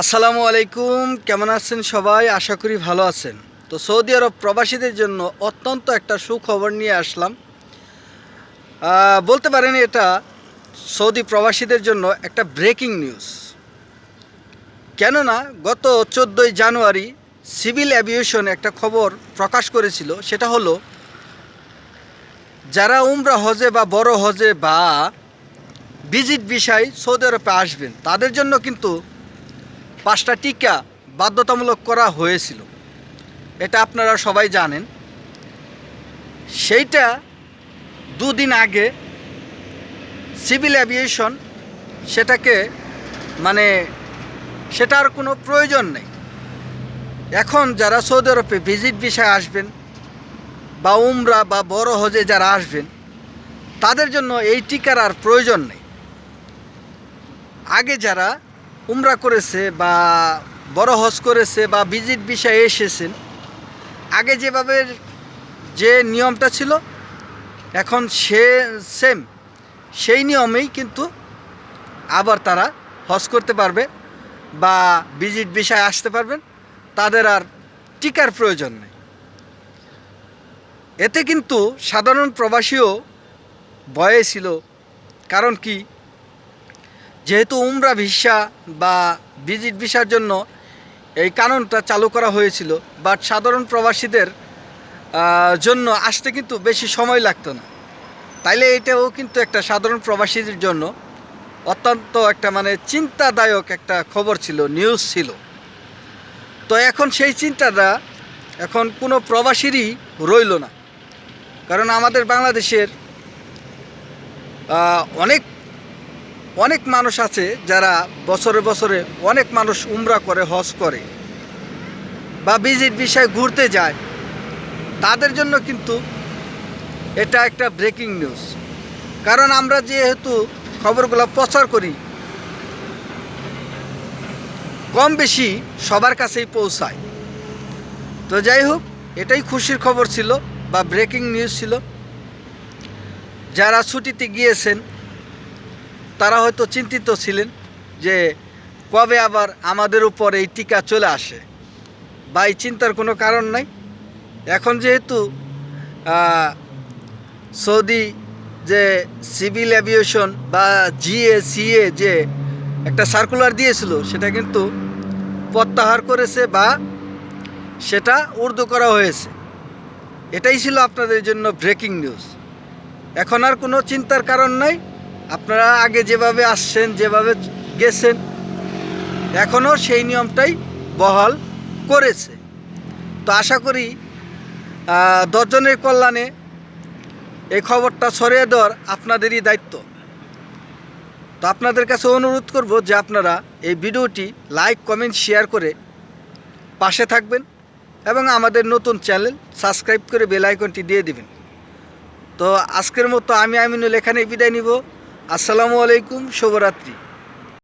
আসসালামু আলাইকুম, কেমন আছেন সবাই? আশা করি ভালো আছেন। তো সৌদি আরব প্রবাসীদের জন্য অত্যন্ত একটা সুখবর নিয়ে আসলাম। বলতে পারেন এটা সৌদি প্রবাসীদের জন্য একটা ব্রেকিং নিউজ। কেননা গত চোদ্দোই জানুয়ারি সিভিল অ্যাভিয়েশন একটা খবর প্রকাশ করেছিল, সেটা হলো, যারা উমরা হজে বা বড় হজে বা ভিজিট বিষয় সৌদি আরবে আসবেন, তাদের জন্য কিন্তু পাঁচটা টিকা বাধ্যতামূলক করা হয়েছিল। এটা আপনারা সবাই জানেন। সেইটা দুদিন আগে সিভিল অ্যাভিয়েশন সেটাকে মানে সেটার কোনো প্রয়োজন নেই। এখন যারা সৌদি আরবে ভিজিট বিষয়ে আসবেন বা উমরা বা বড় হজে যারা আসবেন, তাদের জন্য এই টিকার আর প্রয়োজন নেই। আগে যারা উমরা করেছে বা বড় হজ করেছে বা ভিজিট বিষয়ে এসেছেন, আগে যেভাবে যে নিয়মটা ছিল, এখন সে সেম। সেই নিয়মেই কিন্তু আবার তারা হজ করতে পারবে বা ভিজিট বিষয়ে আসতে পারবেন, তাদের আর টিকার প্রয়োজন নেই। এতে কিন্তু সাধারণ প্রবাসীও ভয়ে ছিল। কারণ কি? যেহেতু উমরা ভিসা বা ভিজিট ভিসার জন্য এই কানুনটা চালু করা হয়েছিল বাট সাধারণ প্রবাসীদের জন্য আসতে কিন্তু বেশি সময় লাগতো না। তাইলে এটাও কিন্তু একটা সাধারণ প্রবাসীদের জন্য অত্যন্ত একটা মানে চিন্তাদায়ক একটা খবর ছিল নিউজ ছিল। তো এখন সেই চিন্তাটা এখন কোনো প্রবাসীরই রইল না। কারণ আমাদের বাংলাদেশের অনেক অনেক মানুষ আছে যারা বছরে বছরে অনেক মানুষ উমরা করে, হজ করে বা ভিজিট বিষয়ে ঘুরতে যায়। তাদের জন্য কিন্তু এটা একটা ব্রেকিং নিউজ কারণ আমরা যেহেতু খবরগুলো প্রচার করি কম বেশি সবার কাছেই পৌঁছায়। তো যাই হোক, এটাই খুশির খবর ছিল বা ব্রেকিং নিউজ ছিল। যারা ছুটিতে গিয়েছেন তারা হয়তো চিন্তিত ছিলেন যে কবে আবার আমাদের উপর এই টিকা চলে আসে। বা এই চিন্তার কোনো কারণ নাই। এখন যেহেতু সৌদি যে সিভিল অ্যাভিয়েশন বা জিএ, সিএ যে একটা সার্কুলার দিয়েছিল, সেটা কিন্তু প্রত্যাহার করেছে বা সেটা উর্দু করা হয়েছে। এটাই ছিল আপনাদের জন্য ব্রেকিং নিউজ। এখন আর কোনো চিন্তার কারণ নাই। আপনারা আগে যেভাবে আসছেন, যেভাবে গেছেন এখনও সেই নিয়মটাই বহাল করেছে। তো আশা করি দশজনের কল্যাণে এই খবরটা ছড়িয়ে দেওয়ার আপনাদেরই দায়িত্ব। তো আপনাদের কাছে অনুরোধ করব যে আপনারা এই ভিডিওটি লাইক, কমেন্ট, শেয়ার করে পাশে থাকবেন এবং আমাদের নতুন চ্যানেল সাবস্ক্রাইব করে বেল আইকনটি দিয়ে দিবেন। তো আজকের মতো আমি আমিনুল এখানে বিদায় নিব। আসসালামু আলাইকুম শুভরাত্রি।